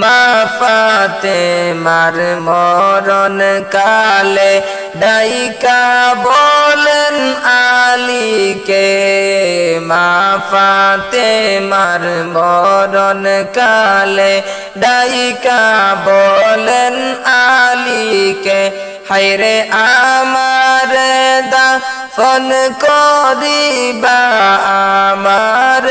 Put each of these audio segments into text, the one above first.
মা ফাতে মার মরণ কালে ডাইকা বলেন আলীকে, মা ফাতে মার মরণ কালে ডাইকা বলেন আলীকে হাইরে আমার দা ফন করিবা, আমার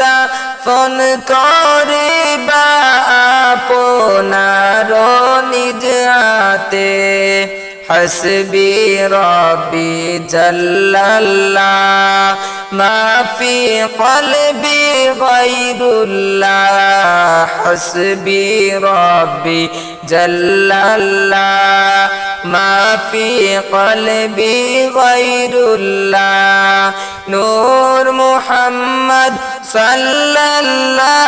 দা ফন করিবা আপনার নিজ হাতে হসবি রবি জল্লাল্লাহ মাফি কলবি গৈরুল্লাহ হসবি রবি জল্লাল্লাহ মাফি কলবি গৈরুল্লাহ নূর মুহাম্মদ সাল্লাল্লাহ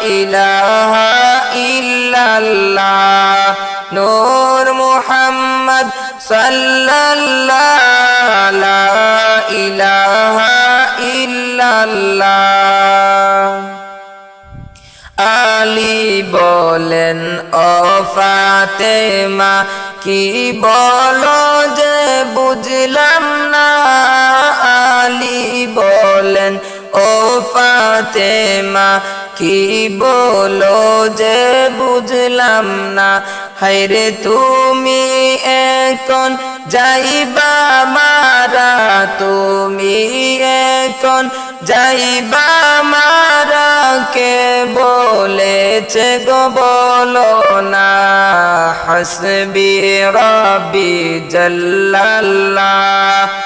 ইলাহা ইল্লাল্লাহ। নূর মুহাম্মদ সাল্লাল্লাহ লা ইলাহা ইল্লাল্লাহ। আলী বলেন, ও ফাতেমা, কি বলো যে বুঝলাম না? আলী বলেন, ও ফাতেমা কি বলো যে বুঝলাম না? হাইরে তুমি এখন যাইবা মারা, তুমি এখন যাইবা মারা, কে বলেছে গো বলো না? হাসবি রবি জল্লাল্লাহ।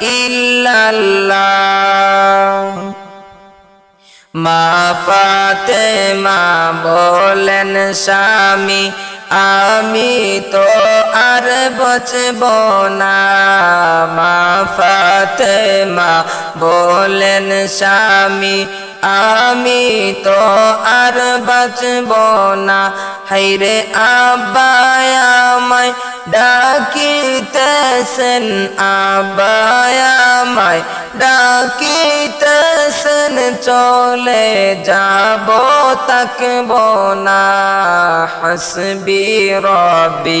ইল্লাল্লাহ। মা বলেন স্বামী আমি তো আর বচব না। মা ফাতেমা বলেন স্বামী আমি তো আর বাঁচব না। হাইরে আব্বায়ামায় ডাকিতেছেন আব্বায়ামায় ডাকিতেছেন, চলে যাব তাকব না। হাসবি রবি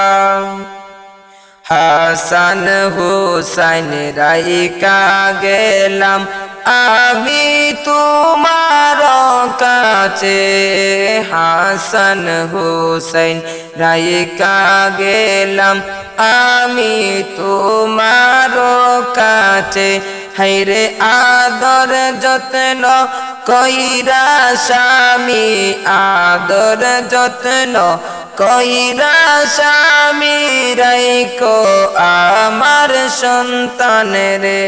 হাসান হুসাইন রাইকা গেলাম, আমি তোমার কাছে। হাসান হুসাইন রাইকা গেলাম, আমি তোমার কাছে। হাইরে আদর যত্ন কইরা স্বামী, আদর যত্ন কইরা স্বামী। রাইকো আমার সন্তান রে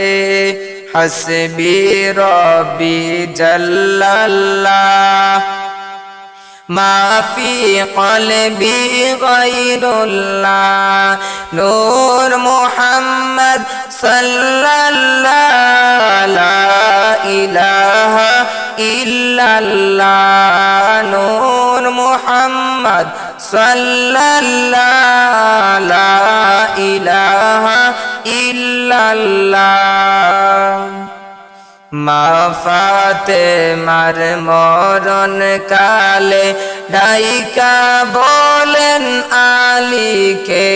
হসবি রবি জল্লাল্লাহ। মাফি কলবি গৈরুল্লাহ নূর মোহাম্মদ সাল্লাল্লাহ। ইলাহা ইল্লাল্লাহ। নূর মোহাম্মদ إله إلا الله نور محمد صلى الله لا إله إلا الله মা ফাতে মার মরণ কালে ডাইকা বলেন আলীকে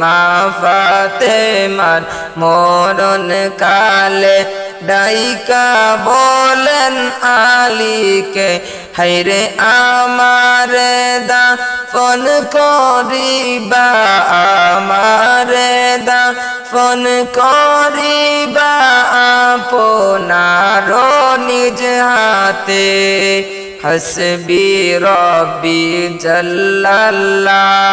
মা ফাতে মার মরণ কালে ডাইকা বলেন আলীকে হাইরে আমার দা, ফোন করিবা আমার দা, ফোন করিবা আপনার নিজ হাতে। হসবি রব্বি জল্লাল্লাহ।